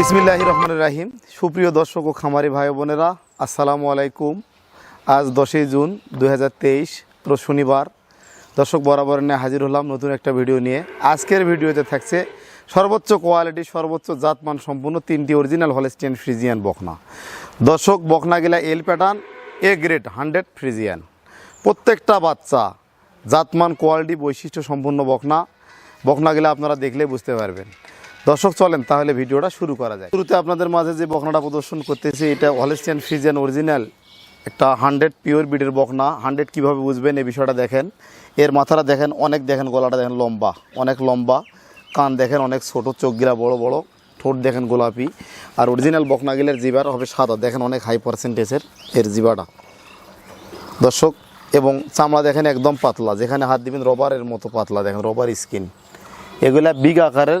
বিসমিল্লাহ রহমান রাহিম। সুপ্রিয় দর্শক ও খামারি ভাই বোনেরা, আসসালামু আলাইকুম। আজ দশই জুন দুই রোজ শনিবার। দর্শক বরাবর নিয়ে হাজির হলাম নতুন একটা ভিডিও নিয়ে। আজকের ভিডিওতে থাকছে সর্বোচ্চ কোয়ালিটি, সর্বোচ্চ জাতমান সম্পূর্ণ তিনটি অরিজিনাল হলেস্টিয়ান ফ্রিজিয়ান বকনা। দর্শক, বকনাগুলা L pattern A grade hundred Friesian. প্রত্যেকটা বাচ্চা জাতমান, কোয়ালিটি, বৈশিষ্ট্য সম্পূর্ণ বকনা। বকনাগুলা আপনারা দেখলে বুঝতে পারবেন। দর্শক, চলেন তাহলে ভিডিওটা শুরু করা যায় শুরুতে আপনাদের মাঝে যে বকনাটা প্রদর্শন করতেছি, এটা হলেস্টিয়ান ফ্রিজিয়ান অরিজিনাল একটা হান্ড্রেড পিওর বিডের বকনা হান্ড্রেড কীভাবে বুঝবেন, এই বিষয়টা দেখেন। এর মাথাটা দেখেন, অনেক দেখেন, গলাটা দেখেন লম্বা, অনেক লম্বা। কান দেখেন, অনেক ছোট চোখগুলা বড় বড়। ঠোঁট দেখেন গোলাপি। আর অরিজিনাল বকনাগিলের জিবার হবে সাদা। দেখেন অনেক হাই পার্সেন্টেজের এর জিবাটা দর্শক, এবং চামড়া দেখেন একদম পাতলা। যেখানে হাত দিবেন রবারের মতো পাতলা, দেখেন রবার স্কিন এগুলা বিগ আকারের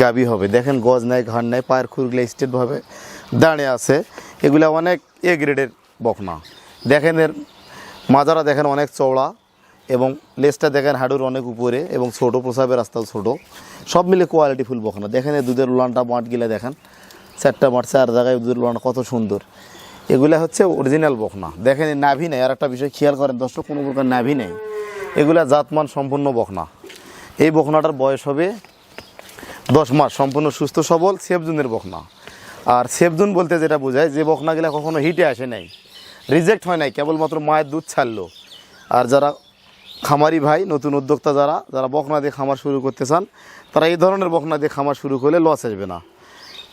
গাবি হবে। দেখেন গজ নাই, ঘাড় নাই, পায়ের খুরগুলো স্টেটভাবে দাঁড়িয়ে আছে। এগুলো অনেক এ গ্রেডের বকনা। দেখেন এর মাজারা দেখেন অনেক চওড়া এবং লেজটা দেখেন হাডুর অনেক উপরে এবং ছোট, প্রসাবের রাস্তাও ছোট। সব মিলে কোয়ালিটি ফুল বকনা। দেখেন এই দুধের উলানটা মাঠগুলা দেখেন। চারটা মাঠ, চার জায়গায় দুধের উলানটা কত সুন্দর। এগুলা হচ্ছে অরিজিনাল বকনা। দেখেন নাভি নেই। আর একটা বিষয় খেয়াল করেন দর্শক, কোনো প্রকার নাভি নেই। এগুলা জাতমান সম্পূর্ণ বকনা। এই বকনাটার বয়স হবে দশ মাস সম্পূর্ণ সুস্থ, সবল, সেফজুনের বকনা। আর সেফজুন বলতে যেটা বোঝায়, যে বকনাগুলা কখনো হিটে আসে নাই, রিজেক্ট হয় নাই, কেবলমাত্র মায়ের দুধ ছাড়লো। আর যারা খামারি ভাই, নতুন উদ্যোক্তা যারা যারা বকনা দিয়ে খামার শুরু করতে চান, তারা এই ধরনের বকনা দিয়ে খামার শুরু করলে লস আসবে না।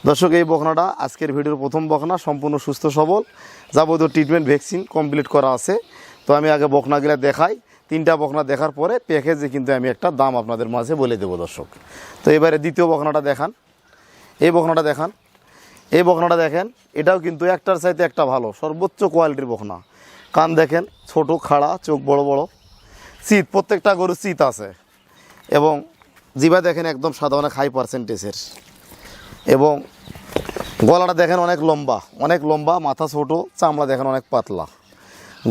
দর্শক, এই বকনাটা আজকের ভিডিওর প্রথম বকনা, সম্পূর্ণ সুস্থ, সবল, যাবতীয় ট্রিটমেন্ট ভ্যাকসিন কমপ্লিট করা আছে। তো আমি আগে বকনাগুলা দেখাই। তিনটা বকনা দেখার পরে প্যাকেজে কিন্তু আমি একটা দাম আপনাদের মাঝে বলে দেবো, দর্শক। তো এবারে দ্বিতীয় বকনাটা দেখান। এই বকনাটা দেখান। এই বকনাটা দেখেন, এটাও কিন্তু একটার চাইতে একটা ভালো, সর্বোচ্চ কোয়ালিটির বকনা। কান দেখেন, ছোট, খাড়া, চোখ বড় বড়। শীত, প্রত্যেকটা গরু শীত আছে। এবং জিবা দেখেন একদম সাধারণ হাই পার্সেন্টেজের এবং গলাটা দেখেন অনেক লম্বা অনেক লম্বা, মাথা ছোট, চামড়া দেখেন অনেক পাতলা।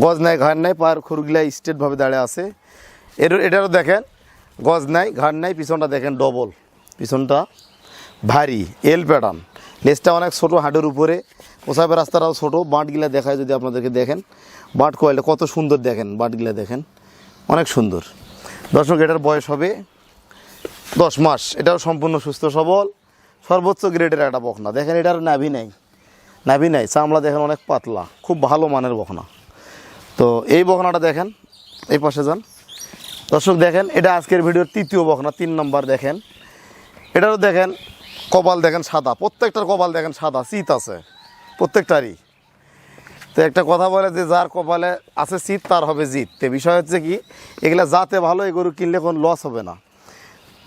গজ নাই, ঘাড় নাই পায়ের খুরগুলা স্ট্রেটভাবে দাঁড়িয়ে আছে। এর এটারও দেখেন, গজ নাই, ঘাড় নাই, পিছনটা দেখেন ডবল পিছনটা ভারী এল প্যাটার্ন লেজটা অনেক ছোট হাঁটুর উপরে পোশাকের রাস্তাটাও ছোট। বাঁটগুলা দেখায় যদি আপনাদেরকে দেখেন। বাঁট কোয়ালিটি কত সুন্দর দেখেন, বাঁটগুলা দেখেন। অনেক সুন্দর। দর্শক, এটার বয়স হবে দশ মাস। এটাও সম্পূর্ণ সুস্থ, সবল, সর্বোচ্চ গ্রেডের একটা বকনা দেখেন, এটার নাভি নেই। নাভি নেই, চামড়া দেখেন অনেক পাতলা, খুব ভালো মানের বকনা তো এই বকনাটা দেখেন, এই পাশে যান। দর্শক দেখেন, এটা আজকের ভিডিওর তৃতীয় বকনা তিন নম্বর দেখেন। এটারও দেখেন, কপাল দেখেন সাদা, প্রত্যেকটার কপাল দেখেন সাদা, শীত আছে, প্রত্যেকটারই। তো একটা কথা বলে যে যার কপালে আছে শীত, তার হবে জিত। তো বিষয় হচ্ছে কি, এগুলা যাতে ভালো, এই গরু কিনলে কোনো লস হবে না।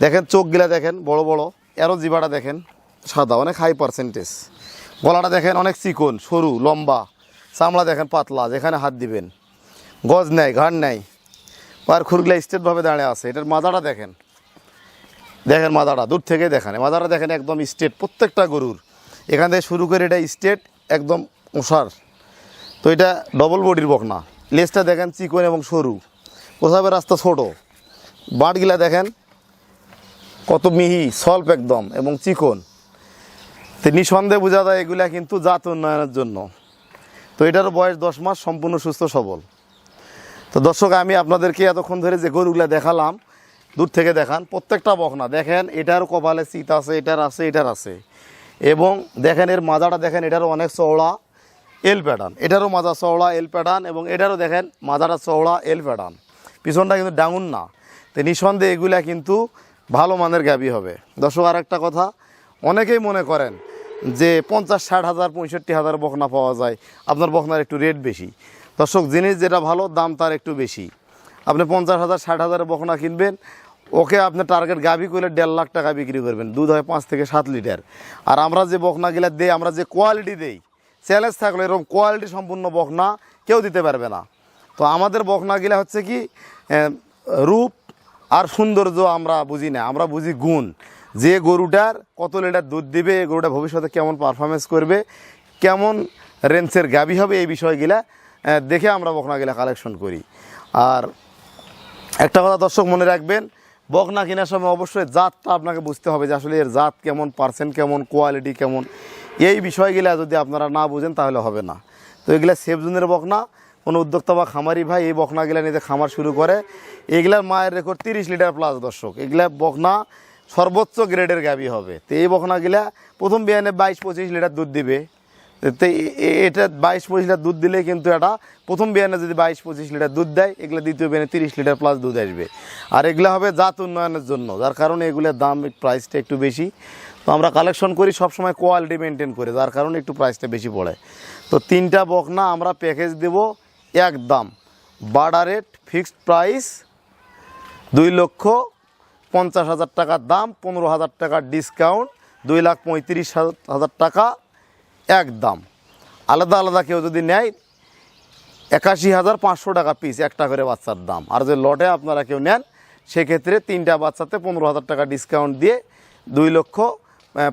দেখেন, চোখগুলা দেখেন, বড় বড়, এরও জিবাটা দেখেন, সাদা, অনেক হাই পার্সেন্টেজ গলাটা দেখেন অনেক চিকন, সরু, লম্বা, চামড়া দেখেন পাতলা, যেখানে হাত দিবেন। গজ নেই, ঘাড় নেই। পার খুরগুলা স্টেটভাবে দাঁড়িয়ে আছে। এটার মাথাটা দেখেন। দেখেন মাদাটা, দূর থেকে দেখেন। মাদাটা দেখেন একদম স্টেট, প্রত্যেকটা গরুর। এখান থেকে শুরু করে এটা স্টেট, একদম ওষার। তো এটা ডবল বডির বকনা। লেজটা দেখেন চিকন এবং সরু। প্রসাবের রাস্তা ছোট। বাঁটগুলা দেখেন কত মিহি সল্প একদম এবং চিকন। তো নিঃসন্দেহে বোঝা যায় এগুলা কিন্তু জাত উন্নয়নের জন্য। তো এটার বয়স দশ মাস, সম্পূর্ণ সুস্থ, সবল। তো দর্শক, আমি আপনাদেরকে এতক্ষণ ধরে যে গরুগুলা দেখালাম, দূর থেকে দেখান, প্রত্যেকটা বকনা। দেখেন, এটার কপালে শীত আছে, এটার আছে এটার আছে। এবং দেখেন, এর মাজাটা দেখেন, এটারও অনেক চওড়া এল প্যাটার্ন এটারও মাজা চওড়া এল প্যাটার্ন এবং এটারও দেখেন, মাজাটা চওড়া এল প্যাটার্ন পিছনটা কিন্তু ডাঙুন না। তো নিঃসন্দেহে এগুলা কিন্তু ভালো মানের গাবি হবে। দর্শক আর একটা কথা, অনেকেই মনে করেন যে পঞ্চাশ, ষাট হাজার, পঁয়ষট্টি হাজার বকনা পাওয়া যায়। আপনার বকনার একটু রেট বেশি। দর্শক, জিনিস যেটা ভালো, দাম তার একটু বেশি। আপনি পঞ্চাশ হাজার, ষাট হাজারের বকনা কিনবেন, ওকে আপনি টার্গেট গাভি করলে দেড় লাখ টাকা বিক্রি করবেন, দুধ হয় পাঁচ থেকে সাত লিটার। আর আমরা যে বকনাগুলা দেই, আমরা যে কোয়ালিটি দেই চ্যালেঞ্জ থাকলে এরকম কোয়ালিটি সম্পূর্ণ বকনা কেউ দিতে পারবে না। তো আমাদের বকনাগুলা হচ্ছে কি রূপ আর সৌন্দর্য আমরা বুঝি না, আমরা বুঝি গুণ। যে গরুটার কত লিটার দুধ দিবে, এই গরুটা ভবিষ্যতে কেমন পারফরমেন্স করবে, কেমন রেঞ্জের গাবি হবে, এই বিষয়গুলা দেখে আমরা বকনাগুলা কালেকশন করি। আর একটা কথা দর্শক মনে রাখবেন, বকনা কেনার সময় অবশ্যই জাতটা আপনাকে বুঝতে হবে যে আসলে এর জাত কেমন পার্সেন্ট কেমন কোয়ালিটি কেমন। এই বিষয়গুলো যদি আপনারা না বুঝেন তাহলে হবে না। তো এগুলা সেফজনের বকনা। কোনো উদ্যোক্তা বা খামারি ভাই এই বকনাগুলা নিতে খামার শুরু করে। এগুলার মায়ের রেকর্ড তিরিশ লিটার প্লাস দর্শক। এগুলা বকনা সর্বোচ্চ গ্রেডের গাবি হবে। তো এই বকনাগুলা প্রথম বিয়ানে বাইশ পঁচিশ লিটার দুধ দিবে। এটা বাইশ পঁচিশ লিটার দুধ দিলে কিন্তু এটা প্রথম বিয়ানে যদি বাইশ পঁচিশ লিটার দুধ দেয়, এগুলো দ্বিতীয় বিয়ানে তিরিশ লিটার প্লাস দুধ আসবে। আর এগুলো হবে জাত উন্নয়নের জন্য, যার কারণে এগুলোর দাম প্রাইসটা একটু বেশি। তো আমরা কালেকশন করি, সবসময় কোয়ালিটি মেনটেন করে, যার কারণে একটু প্রাইসটা বেশি পড়ে। তো তিনটা বকনা আমরা প্যাকেজ দেব এক দাম বাডা রেট ফিক্সড প্রাইস দুই লক্ষ পঞ্চাশ হাজার টাকার দাম, পনেরো হাজার টাকার ডিসকাউন্ট দুই লাখ পঁয়ত্রিশ হাজার- হাজার টাকা একদম। আলাদা আলাদা কেউ যদি নেয়, একাশি হাজার পাঁচশো টাকা পিস একটা করে বাচ্চার দাম। আর যে লটে আপনারা কেউ নেন, সেক্ষেত্রে তিনটা বাচ্চাতে পনেরো হাজার টাকা ডিসকাউন্ট দিয়ে দুই লক্ষ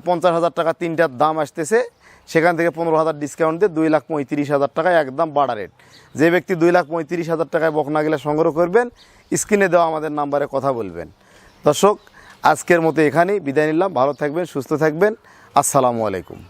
পঞ্চাশ হাজার টাকা তিনটার দাম আসতেছে। সেখান থেকে পনেরো হাজার ডিসকাউন্ট দিয়ে দুই লাখ পঁয়ত্রিশ হাজার টাকায় একদম বাড়া রেট যে ব্যক্তি দুই লাখ পঁয়ত্রিশ হাজার টাকায় বকনাগুলা সংগ্রহ করবেন স্ক্রিনে দেওয়া আমাদের নাম্বারে কথা বলবেন। দর্শক, আজকের মতো এখানেই বিদায় নিলাম। ভালো থাকবেন, সুস্থ থাকবেন। আসসালামু আলাইকুম।